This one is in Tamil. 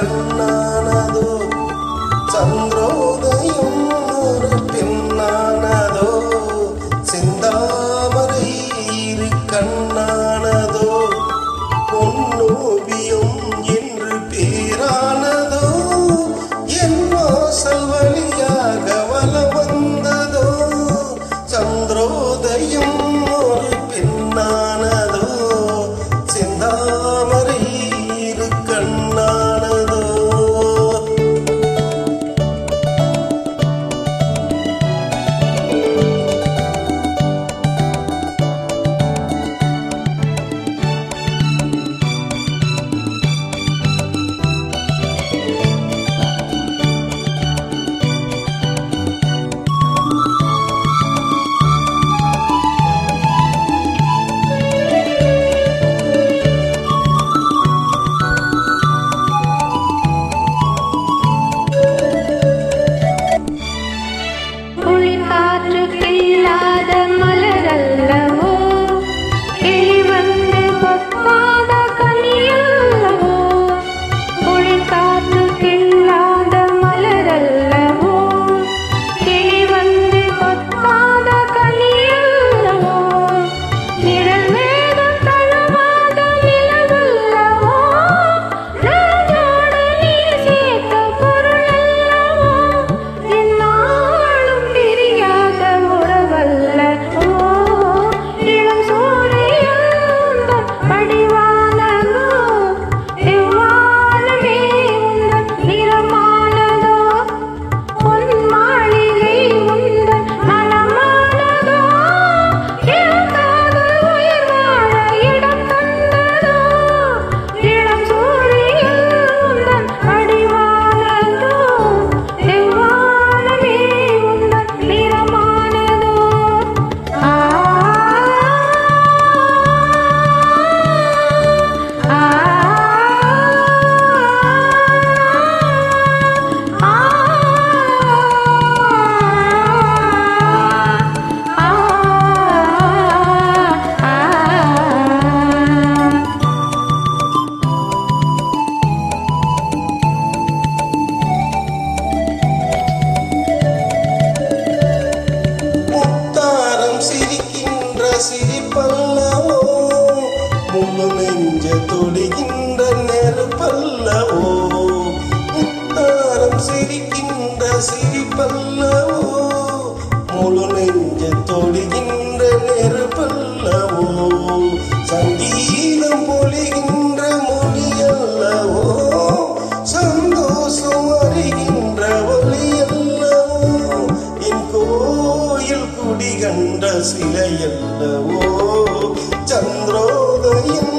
செந்தாமரை இரு கண்ணானதோ சந்திரோதயம் ஒரு பெண்ணானதோ கண்ணானதோ பொன்னோவியம் என்று பேரானதோ என் வாசல் வழியாக வல வந்ததோ சந்திரோதயம் முழு நெஞ்ச தொடுகின்ற நெருப்பல்லவோ? முத்தாரம் சிரிக்கின்ற சிரிப்பல்லவோ? முழு நெஞ்ச தொடுகின்ற நெருப்பல்லவோ? சங்கீதம் பொழிகின்ற மொழியல்லவோ? சந்தோஷம் அறிகின்ற ஒளியல்லவோ என் கோயில் குடிகண்ட சிலையல்லவோ? சந்திரோ poderío